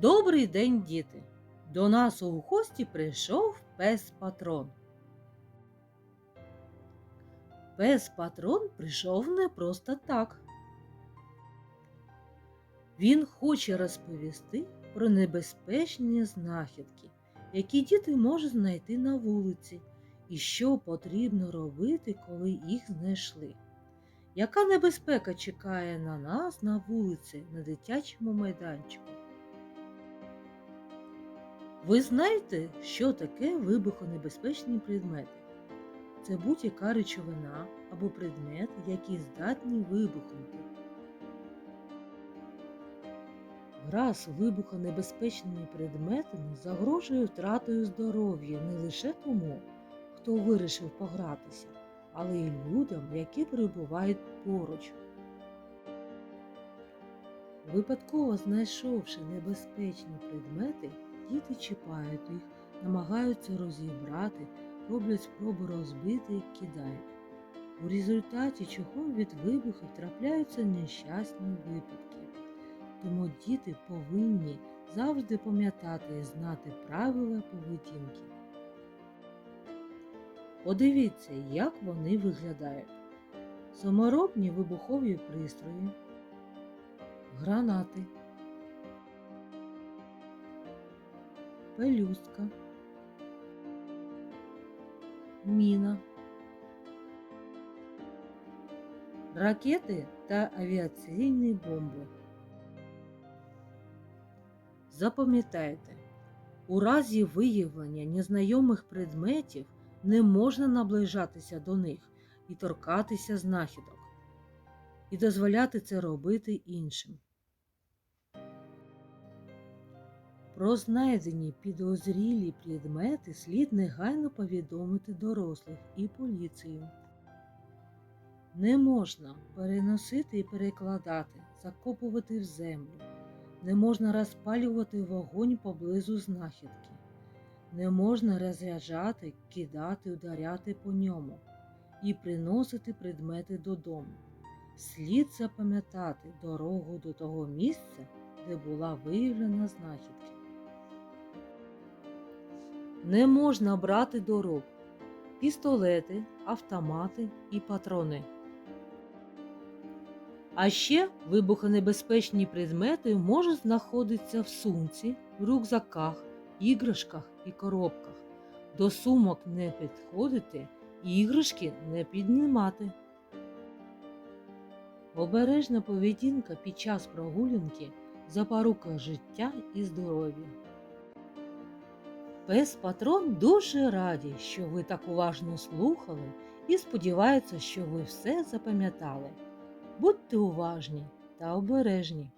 Добрий день, діти! До нас у гості прийшов пес патрон. Пес патрон прийшов не просто так. Він хоче розповісти про небезпечні знахідки, які діти можуть знайти на вулиці, і що потрібно робити, коли їх знайшли. Яка небезпека чекає на нас на вулиці на дитячому майданчику? Ви знаєте, що таке вибухонебезпечні предмети? Це будь-яка речовина або предмет, які здатні вибухнути. Гра вибухонебезпечними предметами загрожує втратою здоров'я не лише тому, хто вирішив погратися, але й людям, які перебувають поруч. Випадково знайшовши небезпечні предмети, діти чіпають їх, намагаються розібрати, роблять спроби розбити і кидають. У результаті чого від вибухів трапляються нещасні випадки. Тому діти повинні завжди пам'ятати і знати правила поведінки. Подивіться, як вони виглядають. Саморобні вибухові пристрої, гранати, пелюстка, міна, ракети та авіаційні бомби. Запам'ятайте, у разі виявлення незнайомих предметів не можна наближатися до них і торкатися знахідок, і дозволяти це робити іншим. Про знайдені підозрілі предмети слід негайно повідомити дорослих і поліцію. Не можна переносити і перекладати, закопувати в землю. Не можна розпалювати вогонь поблизу знахідки. Не можна розряджати, кидати, ударяти по ньому і приносити предмети додому. Слід запам'ятати дорогу до того місця, де була виявлена знахідка. Не можна брати до рук пістолети, автомати і патрони. А ще вибухонебезпечні предмети можуть знаходитися в сумці, рюкзаках, іграшках і коробках. До сумок не підходити, іграшки не піднімати. Обережна поведінка під час прогулянки запорука життя і здоров'я. Пес Патрон дуже раді, що ви так уважно слухали і сподівається, що ви все запам'ятали. Будьте уважні та обережні.